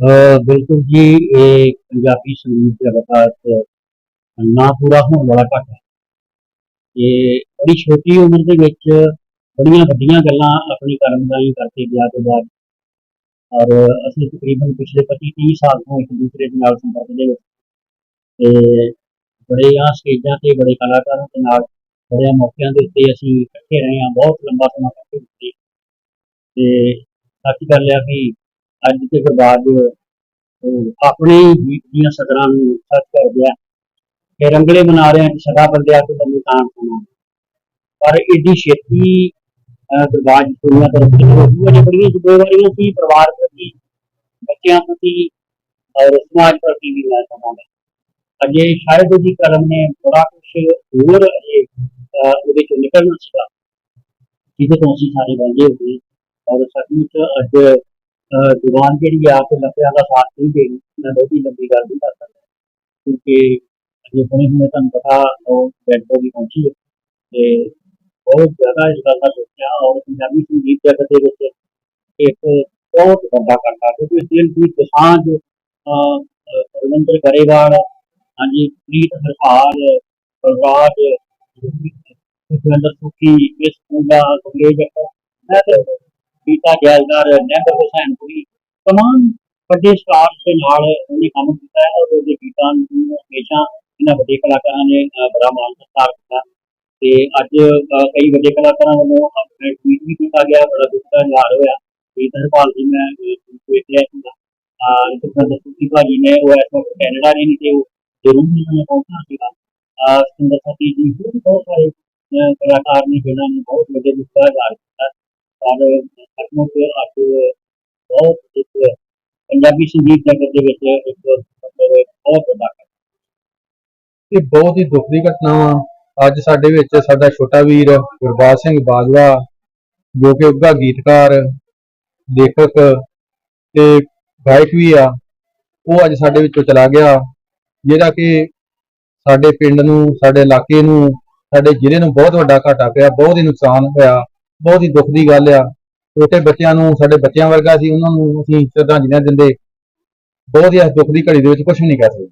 ਅਹ ਬਿਲਕੁਲ ਜੀ, ਇਹ ਪੰਜਾਬੀ ਸੰਗੀਤ ਜਗਤ ਨਾ ਪੂਰਾ ਹੋਣ ਵਾਲਾ ਘਾਟਾ ਹੈ। ਇਹ ਬੜੀ ਛੋਟੀ ਉਮਰ ਦੇ ਵਿੱਚ ਬੜੀਆਂ ਵੱਡੀਆਂ ਗੱਲਾਂ ਆਪਣੀ ਕਰਮਦਾਈ ਕਰਕੇ ਗਿਆ ਤੋਂ ਬਾਅਦ। ਔਰ ਅਸੀਂ ਤਕਰੀਬਨ ਪਿਛਲੇ 25 30 ਸਾਲ ਤੋਂ ਇੱਕ ਦੂਸਰੇ ਦੇ ਨਾਲ ਸੰਪਰਕ ਦੇ ਵਿੱਚ ਤੇ ਬੜੇ ਆ ਸਟੇਜਾਂ ਤੇ ਬੜੇ ਕਲਾਕਾਰਾਂ ਦੇ ਨਾਲ ਬੜਿਆਂ ਮੌਕਿਆਂ ਦੇ ਉੱਤੇ ਅਸੀਂ ਇਕੱਠੇ ਰਹੇ ਹਾਂ। ਬਹੁਤ ਲੰਬਾ ਸਮਾਂ ਇਕੱਠੇ ਰਹੇ ਤੇ ਸੱਚ ਗੱਲ ਹੈ ਕਿ ਅੱਜ ਤੇ ਬਾਅਦ ਆਪਣੇ ਹੀ ਦੀਆਂ ਸਦਰਾਂ ਨੂੰ ਸੱਚ ਕਰ ਗਿਆ। ਕਿ ਰੰਗਲੇ ਮਨਾ ਰਹੇ ਕਿ ਸਦਾ ਬੰਦਿਆ ਤੋਂ ਬੰਦੇ ਤਾਂ ਪਰ ਏਡੀ ਛੇਤੀ ਦਰਬਾਜ ਦੁਨੀਆ ਤਰਫ ਹੋਈ ਅਜੇ ਬੜੀਆਂ ਜ਼ਿੰਮੇਵਾਰੀਆਂ ਸੀ ਪਰਿਵਾਰ ਪ੍ਰਤੀ, ਬੱਚਿਆਂ ਪ੍ਰਤੀ, ਔਰ ਸਮਾਜ ਪ੍ਰਤੀ ਵੀ ਮੈਂ ਸਮਝਦਾ ਅਜੇ ਸ਼ਾਇਦ ਉਹਦੀ ਕਲਮ ਨੇ ਬੜਾ ਕੁਝ ਹੋਰ ਅਜੇ ਉਹਦੇ ਚੋਂ ਨਿਕਲਣਾ ਸੀਗਾ। ਜਿਹਦੇ ਤੋਂ ਅਸੀਂ ਸਾਰੇ ਬੰਦੇ ਹੋ ਗਏ। ਔਰ ਸੱਚਮੁੱਚ ਅੱਜ ਜ਼ੁਬਾਨ ਜਿਹੜੀ ਆ ਤੇ ਲਫ਼ਜ਼ਾਂ ਦਾ ਸਾਥ ਨਹੀਂ ਦੇਣੀ ਮੈਂ ਬਹੁਤੀ ਲੰਬੀ ਗੱਲ ਨਹੀਂ ਕਰ ਸਕਦਾ। ਕਿਉਂਕਿ ਅਜੇ ਹੁਣੇ ਹੁਣੇ ਤੁਹਾਨੂੰ ਪਤਾ ਉਹ ਡੈਡ ਬੋਡੀ ਪਹੁੰਚੀ ਹੈ ਤੇ ਬਹੁਤ ਜ਼ਿਆਦਾ ਇਸ ਗੱਲ ਦਾ ਸੋਚਿਆ ਔਰ ਪੰਜਾਬੀ ਸੰਗੀਤ ਜਗਤ ਦੇ ਵਿੱਚ ਇੱਕ ਬਹੁਤ ਵੱਡਾ ਘਾਟਾ ਕਿਉਂਕਿ ਦਿਲ ਦੀ ਦਸਾਂਝ ਅਹ, ਰਵਿੰਦਰ ਗਰੇਵਾਲ ਹਾਂਜੀ ਪ੍ਰੀਤ ਹਰਪਾਲ ਬਲਰਾਜ ਸੁਖਵਿੰਦਰ ਸੁਖੀ ਇਸ ਪੂਜਾ ਸੁਖੇਜ ਮੈਂ ਤੇ ਪੀਤਾ ਜੈਲਦਾਰ ਨਹਿਰ ਹੁਸੈਨ ਪੁਰੀ ਵੱਡੇ ਸਟਾਰਸ ਦੇ ਨਾਲ ਉਹਨੇ ਕੰਮ ਕੀਤਾ ਹੈ ਔਰ ਉਹਦੇ ਗੀਤਾਂ ਨੂੰ ਹਮੇਸ਼ਾ ਇਹਨਾਂ ਵੱਡੇ ਕਲਾਕਾਰਾਂ ਨੇ ਬੜਾ ਮਾਣ ਸਤਿਕਾਰ ਕੀਤਾ। ਤੇ ਅੱਜ ਕਈ ਵੱਡੇ ਕਲਾਕਾਰਾਂ ਵੱਲੋਂ ਆਪਣੇ ਟਵੀਟ ਵੀ ਕੀਤਾ ਗਿਆ ਬੜਾ ਦੁੱਖ ਦਾ ਇਜ਼ਹਾਰ ਹੋਇਆ। ਪ੍ਰੀਤ ਹਰਪਾਲ ਜੀ ਮੈਂ ਵੇਖਿਆ ਸੀਗਾ। ਅਹ, ਸੁਖੀ ਭਾਜੀ ਨੇ ਉਹ ਇਸ ਵਕਤ ਕੈਨੇਡਾ ਨੇ ਨਹੀਂ ਤੇ ਉਹ ਜ਼ਰੂਰ ਉਹਨਾਂ ਪਹੁੰਚਣਾ ਸੀਗਾ। ਅਹ, ਸਤਿੰਦਰ ਸਤੀ ਜੀ ਹੋਰ ਵੀ ਬਹੁਤ ਸਾਰੇ ਕਲਾਕਾਰ ਨੇ ਜਿਨ੍ਹਾਂ ਨੇ ਬਹੁਤ ਵੱਡੇ ਦੁੱਖ ਦਾ ਇਜ਼ਹਾਰ ਕੀਤਾ। ਔਰ ਸੱਚਮੁੱਚ ਅੱਜ ਬਹੁਤ ਇੱਕ ਪੰਜਾਬੀ ਸੰਗੀਤ ਜਗਤ ਦੇ ਵਿੱਚ ਇੱਕ ਮਤਲਬ ਬਹੁਤ ਵੱਡਾ ਇਹ ਬਹੁਤ ਹੀ ਦੁੱਖ ਦੀ ਘਟਨਾ ਵਾ। ਅੱਜ ਸਾਡੇ ਵਿੱਚ ਸਾਡਾ ਛੋਟਾ ਵੀਰ ਗੁਰਬਾਜ ਸਿੰਘ ਬਾਜਵਾ, ਜੋ ਕਿ ਉੱਘਾ ਗੀਤਕਾਰ, ਲੇਖਕ ਤੇ ਗਾਇਕ ਵੀ ਆ, ਉਹ ਅੱਜ ਸਾਡੇ ਵਿੱਚੋਂ ਚਲਾ ਗਿਆ। ਜਿਹੜਾ ਕਿ ਸਾਡੇ ਪਿੰਡ ਨੂੰ, ਸਾਡੇ ਇਲਾਕੇ ਨੂੰ, ਸਾਡੇ ਜ਼ਿਲ੍ਹੇ ਨੂੰ ਬਹੁਤ ਵੱਡਾ ਘਾਟਾ ਪਿਆ, ਬਹੁਤ ਹੀ ਨੁਕਸਾਨ ਹੋਇਆ, ਬਹੁਤ ਹੀ ਦੁੱਖ ਦੀ ਗੱਲ ਆ। ਛੋਟੇ ਬੱਚਿਆਂ ਨੂੰ, ਸਾਡੇ ਬੱਚਿਆਂ ਵਰਗਾ ਸੀ, ਉਹਨਾਂ ਨੂੰ ਅਸੀਂ ਸ਼ਰਧਾਂਜਲੀਆਂ ਦਿੰਦੇ। ਬਹੁਤ ਹੀ ਇਸ ਦੁੱਖ ਦੀ ਘੜੀ ਦੇ ਵਿੱਚ ਕੁਝ ਵੀ ਨਹੀਂ ਕਹਿ ਸਕਦੇ।